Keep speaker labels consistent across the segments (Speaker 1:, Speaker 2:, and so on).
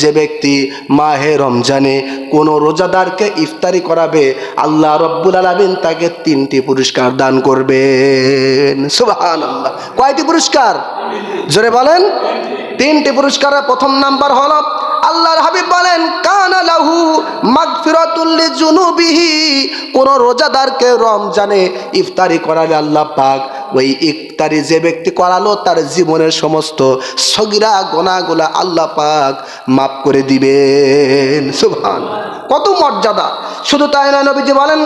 Speaker 1: যে ব্যক্তি মাহে রমজানে কোনো রোজাদারকে ইফতারি করাবে, আল্লাহ রব্বুল আলমিন তাকে তিনটি পুরস্কার দান করবেন। কয়টি পুরস্কার? জোরে বলেন। তিনটি পুরস্কারের প্রথম নাম্বার হলো, আল্লাহর হাবিব বলেন, কানা লাহু মাগফিরাতুল্লি জুনুবিহি কোন রোজাদারকে রমজানে ইফতারি করালে আল্লাহ পাক ওই ইফতারি যে ব্যক্তি করালো, তার জীবনের সমস্ত সগিরা, গোনাগুলা আল্লাহ পাক মাফ করে দিবেন। সুভান কত মর্যাদা। শুধু তাই না নবীজি বলেন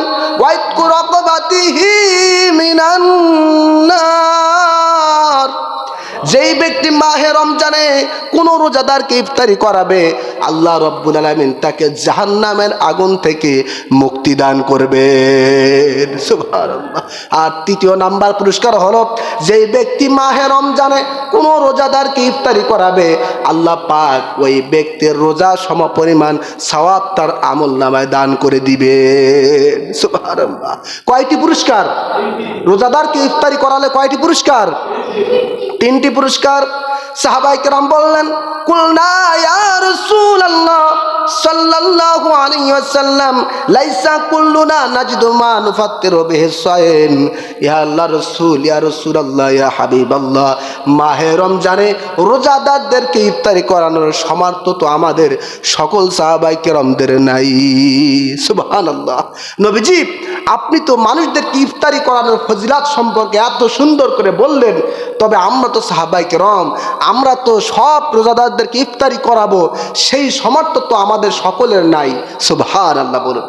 Speaker 1: যেই ব্যক্তি মাহে রমজানে কোন রোজাদারকে ইফতারি করাবে, আল্লাহ রব্বুল আলমিন তাকে জাহান্নামের আগুন থেকে মুক্তি দান করবেন সুবহানাল্লাহ। আর তৃতীয় নাম্বার পুরস্কার হলো, যেই ব্যক্তি মাহে রমজানে কোন রোজাদারকে ইফতারি করাবে, আল্লাহ পাক ওই ব্যক্তির রোজা সম পরিমাণ সওয়াব তার আমল নামায় দান করে দিবে। কয়টি পুরস্কার রোজাদারকে ইফতারি করালে কয়টি পুরস্কার তিনটি পুরস্কার সাহাবাই কেরাম বললেন, কুলনা ইয়া লাইসা কুল্লুনা ইয়া রাসূল, ইয়া রাসূলুল্লাহ, ইয়া হাবিবাল্লাহ, মাহে রমজানে রোজাদারদেরকে ইফতারি করানোর তো আমাদের সকল সাহাবাই নাই। সুবহানাল্লাহ। নবীজি, আপনি তো মানুষদেরকে ইফতারি করানোর ফজিলাত সম্পর্কে এত সুন্দর করে বললেন, তবে আমরা তো সাহাবাইকে রম আমরা তো সব রোজাদারদেরকে ইফতারি করাবো, সেই সমর্থ তো আমাদের সকলের নাই। সুবহান আল্লাহ বলুন।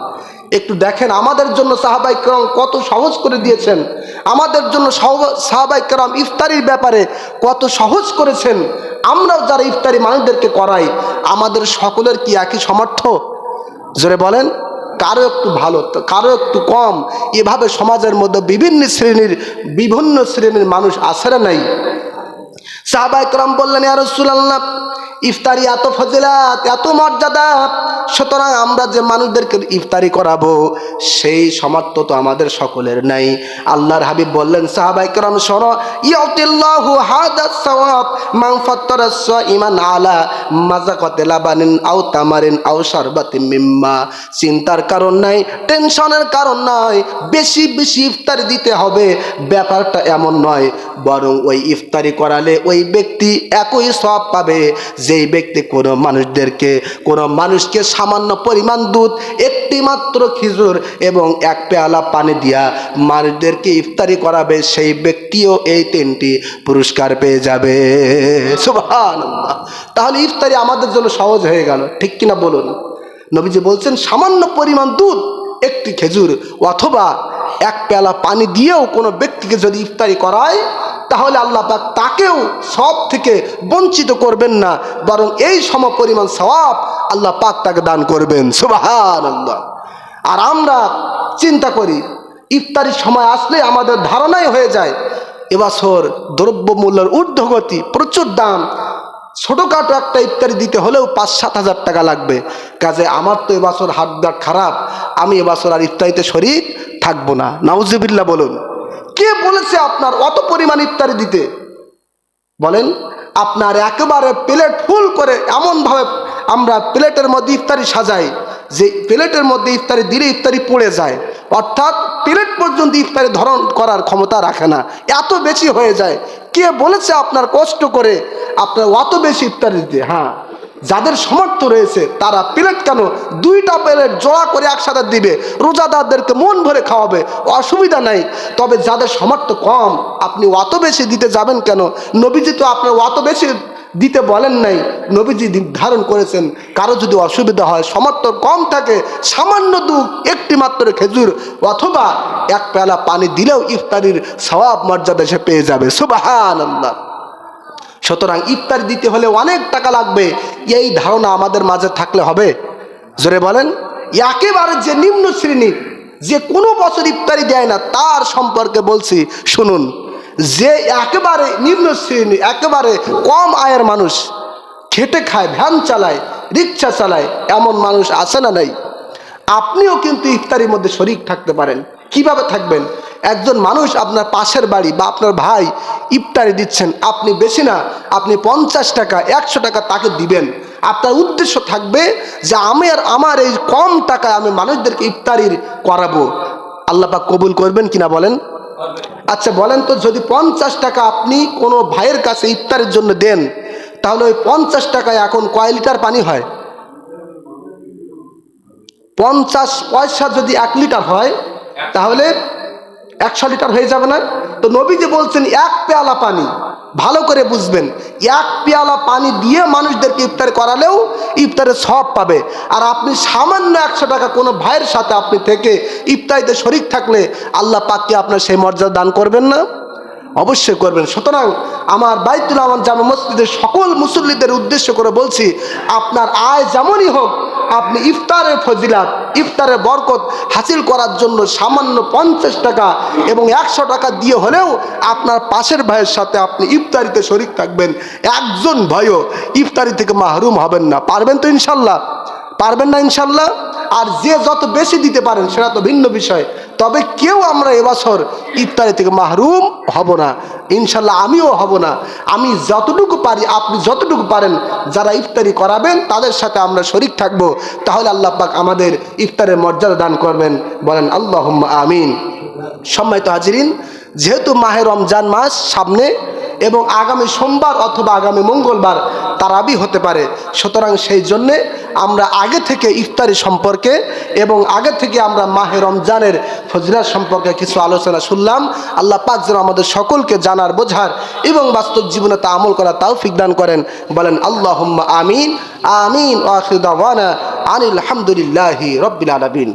Speaker 1: একটু দেখেন আমাদের জন্য সাহাবাই করম কত সহজ করে দিয়েছেন। আমাদের জন্য সাহাবাই করম ইফতারির ব্যাপারে কত সহজ করেছেন। আমরাও যারা ইফতারি মানুষদেরকে করাই, আমাদের সকলের কি একই সামর্থ্য? জোরে বলেন, কারও একটু ভালো, কারও একটু কম। এভাবে সমাজের মধ্যে বিভিন্ন শ্রেণির বিভিন্ন শ্রেণির মানুষ না নাই। সাহাবা একরাম বললেন আর রসুল্লাহ ইফতারি এত ফজিলাত, এত মর্যাদা। সুতরাং আমরা যে মানুষদেরকে ইফতারি করাবো, সেই সমর্থ তো আমাদের সকলের নাই। আল্লাহর হাবিব বললেন সাহাবাই কেরাম, শোনো, ইয়াতিল্লাহু হাদা সাওয়াব, মান ইমান আলা মাযাকাতে লাবানিন আও তামারিন আও শারবাতিন মিম্মা। চিন্তার কারণ নাই, টেনশনের কারণ নাই, বেশি বেশি ইফতারি দিতে হবে। ব্যাপারটা এমন নয়, বরং ওই ইফতারি করালে ওই ব্যক্তি একই সব পাবে যেই ব্যক্তি কোনো মানুষদেরকে, কোনো মানুষকে সামান্য পরিমাণ দুধ, একটি মাত্র খিজুর এবং এক পেয়ালা পানি দিয়া মানুষদেরকে ইফতারি করাবে, সেই ব্যক্তিও এই তিনটি পুরস্কার পেয়ে যাবে। তাহলে ইফতারি আমাদের জন্য সহজ হয়ে গেল, ঠিক কিনা বলুন? নবীজি বলছেন, সামান্য পরিমাণ দুধ, একটি খেজুর, অথবা এক পেয়ালা পানি দিয়েও কোনো ব্যক্তিকে যদি ইফতারি করায় তাহলে আল্লাহ পাক তাকেও সব থেকে বঞ্চিত করবেন না, বরং এই সম পরিমাণ সওয়াব আল্লাহ পাক তাকে দান করবেন। সুবাহান আল্লাহ আর আমরা চিন্তা করি, ইফতারির সময় আসলে আমাদের ধারণাই হয়ে যায়, এবছর দ্রব্যমূল্যের ঊর্ধ্বগতি প্রচুর দাম। ছোটোখাটো একটা ইফতারি দিতে হলেও পাঁচ সাত হাজার টাকা লাগবে। কাজে আমার তো এবছর হাত খারাপ, আমি এবছর আর ইফতারিতে শরিক থাকব না। নাউজিবিল্লা বলুন। কে বলেছে আপনার অত পরিমাণ ইফতারি দিতে? বলেন, আপনার একেবারে প্লেট ফুল করে এমনভাবে আমরা প্লেটের মধ্যে ইফতারি সাজাই, যে প্লেটের মধ্যে ইফতারি দিলে ইফতারি পড়ে যায়। অর্থাৎ প্লেট পর্যন্ত ইফতারি ধরন করার ক্ষমতা রাখে না। এত বেশি হয়ে যায়। কে বলেছে আপনার কষ্ট করে আপনার অত বেশি ইফতারি দিতে? হ্যাঁ। যাদের সমর্থ রয়েছে, তারা প্লেট কেন দুইটা প্লেট জোড়া করে একসাথে দিবে? রোজাদারদেরকে মন ভরে খাওয়াবে, অসুবিধা নাই। তবে যাদের সমর্থ কম, আপনি অত বেশি দিতে যাবেন কেন? নবীজি তো আপনার অত বেশি দিতে বলেন নাই। নবীজি নির্ধারণ করেছেন, কারও যদি অসুবিধা হয় সমর্থন কম থাকে, সামান্য দু একটি মাত্র খেজুর অথবা এক পেলা পানি দিলেও ইফতারির সওয়াব মর্যাদা সে পেয়ে যাবে। সুবাহান আল্লাহ সুতরাং ইফতার দিতে হলে অনেক টাকা লাগবে। এই ধারণা আমাদের মাঝে থাকলে হবে। জোরে বলেন, একেবারে যে নিম্ন শ্রেণির, যে কোনো বছর ইফতারি দেয় না, তার সম্পর্কে বলছি, শুনুন। যে একেবারে নিম্ন শ্রেণি একেবারে কম আয়ের মানুষ, খেটে খায়, ভ্যান চালায়, রিক্সা চালায়, এমন মানুষ আছে না নাই? আপনিও কিন্তু ইফতারির মধ্যে শরিক থাকতে পারেন। কীভাবে থাকবেন? একজন মানুষ আপনার পাশের বাড়ি বা আপনার ভাই ইফতারি দিচ্ছেন, আপনি বেশি না, আপনি পঞ্চাশ টাকা, একশো টাকা তাকে দিবেন। আপনার উদ্দেশ্য থাকবে যে আমি আর আমার এই কম টাকায় আমি মানুষদেরকে ইফতারির করাবো। আল্লাহ পাক কবুল করবেন কিনা বলেন? আচ্ছা বলেন তো, যদি পঞ্চাশ টাকা আপনি কোনো ভাইয়ের কাছে ইফতারের জন্য দেন, তাহলে ওই পঞ্চাশ টাকায় এখন কয় লিটার পানি হয়? পঞ্চাশ পয়সা যদি এক লিটার হয়, তাহলে একশো লিটার হয়ে যাবে না। তো নবী যে বলছেন, এক পেয়ালা পানি। ভালো করে বুঝবেন, এক পেয়ালা পানি দিয়ে মানুষদেরকে ইফতার করালেও ইফতারে সব পাবে। আর আপনি সামান্য একশো টাকা কোনো ভাইয়ের সাথে আপনি থেকে ইফতারিতে শরিক থাকলে আল্লাহ পাককে আপনার সেই মর্যাদা দান করবেন না? অবশ্যই করবেন। সুতরাং আমার বাইতুল আমার জামা মসজিদের সকল মুসল্লিদের উদ্দেশ্য করে বলছি, আপনার আয় যেমনই হোক আপনি ইফতারের ফজিলাত, ইফতারের বরকত হাসিল করার জন্য সামান্য পঞ্চাশ টাকা এবং একশো টাকা দিয়ে হলেও আপনার পাশের ভাইয়ের সাথে আপনি ইফতারিতে শরিক থাকবেন। একজন ভাইও ইফতারি থেকে মাহরুম হবেন না। পারবেন তো ইনশাল্লাহ। পারবেন না ইনশাল্লাহ। আর যে যত বেশি দিতে পারেন, সেটা তো ভিন্ন বিষয়। তবে কেউ আমরা এবছর ইফতারি থেকে মাহরুম হব না। ইনশাল্লাহ আমিও হব না। আমি যতটুকু পারি, আপনি যতটুকু পারেন, যারা ইফতারি করাবেন, তাদের সাথে আমরা শরিক থাকব। তাহলে আল্লাহ পাক আমাদের ইফতারের মর্যাদা দান করবেন। বলেন আল্লাহ আমিন। সম্মানিত হাজিরিন, যেহেতু মাহে রমজান মাস সামনে এবং আগামী সোমবার অথবা আগামী মঙ্গলবার তারাবি হতে পারে। সুতরাং সেই জন্যে আমরা আগে থেকে ইফতারি সম্পর্কে এবং আগে থেকে আমরা মাহে রমজানের ফজরাত সম্পর্কে কিছু আলোচনা শুনলাম। আল্লাহ পাক যেন আমাদের সকলকে জানার, বোঝার এবং বাস্তব জীবনে তা আমল করা তাও দান করেন। বলেন আল্লাহ আমিন আমিন আনিল হামদুলিল্লাহি রব্বিল আলামিন।